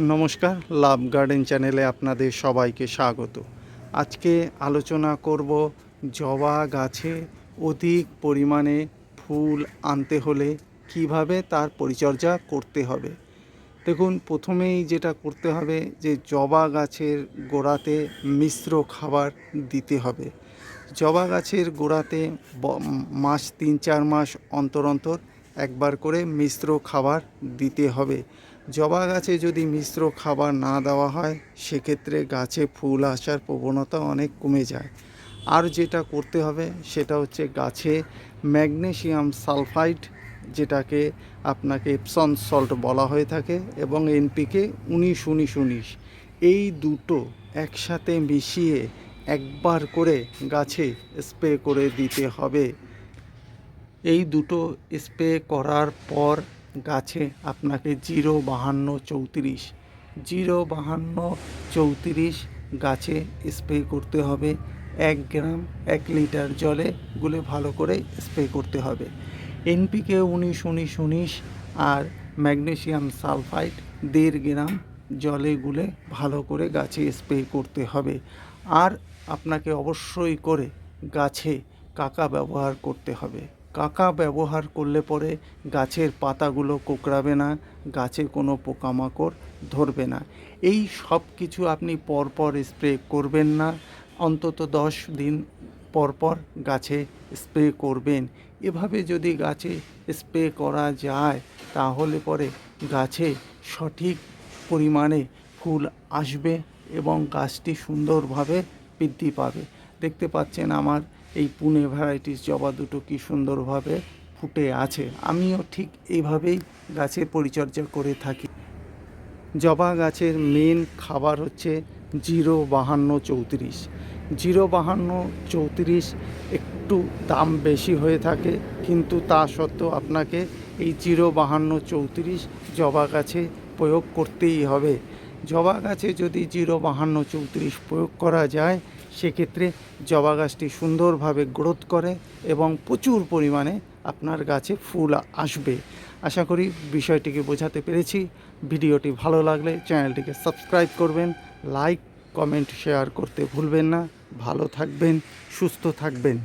নমস্কার, লাভ গার্ডেন চ্যানেলে আপনাদের সবাইকে স্বাগত। আজকে আলোচনা করব জবা গাছে অধিক পরিমাণে ফুল আনতে হলে কীভাবে তার পরিচর্যা করতে হবে। দেখুন, প্রথমেই যেটা করতে হবে যে জবা গাছের গোড়াতে মিশ্র খাবার দিতে হবে। জবা গাছের গোড়াতে মাস তিন চার মাস অন্তর অন্তর একবার করে মিশ্র খাবার দিতে হবে। জবা গাছে যদি মিশ্র খাবার না দেওয়া হয়, সেক্ষেত্রে গাছে ফুল আসার প্রবণতা অনেক কমে যায়। আর যেটা করতে হবে, সেটা হচ্ছে গাছে ম্যাগনেসিয়াম সালফাইড, যেটাকে আপনাকে এপসন সল্ট বলা হয়ে থাকে, এবং এনপিকে উনিশ উনিশ উনিশ। এই দুটো একসাথে মিশিয়ে একবার করে গাছে স্প্রে করে দিতে হবে। এই দুটো স্প্রে করার পর গাছে আপনাকে জিরো বাহান্ন চৌত্রিশ, জিরো বাহান্ন চৌত্রিশ গাছে স্প্রে করতে হবে। এক গ্রাম, এক লিটার জলে গুলে ভালো করে স্প্রে করতে হবে। এনপিকে উনিশ উনিশ উনিশ আর ম্যাগনেসিয়াম সালফাইড দেড় গ্রাম জলে গুলে ভালো করে গাছে স্প্রে করতে হবে। আর আপনাকে অবশ্যই করে গাছে কাকা ব্যবহার করতে হবে। কাকা ব্যবহার করলে পরে গাছের পাতাগুলো কোকড়াবে না, গাছে কোনো পোকামাকড় ধরবে না। এই সব কিছু আপনি পরপর স্প্রে করবেন না, অন্তত দশ দিন পরপর গাছে স্প্রে করবেন। এভাবে যদি গাছে স্প্রে করা যায়, তাহলে পরে গাছে সঠিক পরিমাণে ফুল আসবে এবং গাছটি সুন্দরভাবে বৃদ্ধি পাবে। দেখতে পাচ্ছেন আমার এই পুনে ভ্যারাইটিস জবা দুটো কি সুন্দরভাবে ফুটে আছে। আমিও ঠিক এইভাবেই গাছের পরিচর্যা করে থাকি। জবা গাছের মেন খাবার হচ্ছে জিরো বাহান্ন চৌত্রিশ। জিরো বাহান্ন চৌত্রিশ একটু দাম বেশি হয়ে থাকে, কিন্তু তা সত্ত্বেও আপনাকে এই জিরো বাহান্ন চৌত্রিশ জবা গাছে প্রয়োগ করতেই হবে। জবা গাছে যদি জিরো বাহান্ন চৌত্রিশ প্রয়োগ করা যায় সেক্ষেত্রে জবা গাছটি সুন্দরভাবে গ্রোথ করে এবং প্রচুর পরিমাণে আপনার গাছে ফুল আসবে। আশা করি বিষয়টিকে বোঝাতে পেরেছি। ভিডিওটি ভালো লাগলে চ্যানেলটিকে সাবস্ক্রাইব করবেন, লাইক, কমেন্ট, শেয়ার করতে ভুলবেন না। ভালো থাকবেন, সুস্থ থাকবেন।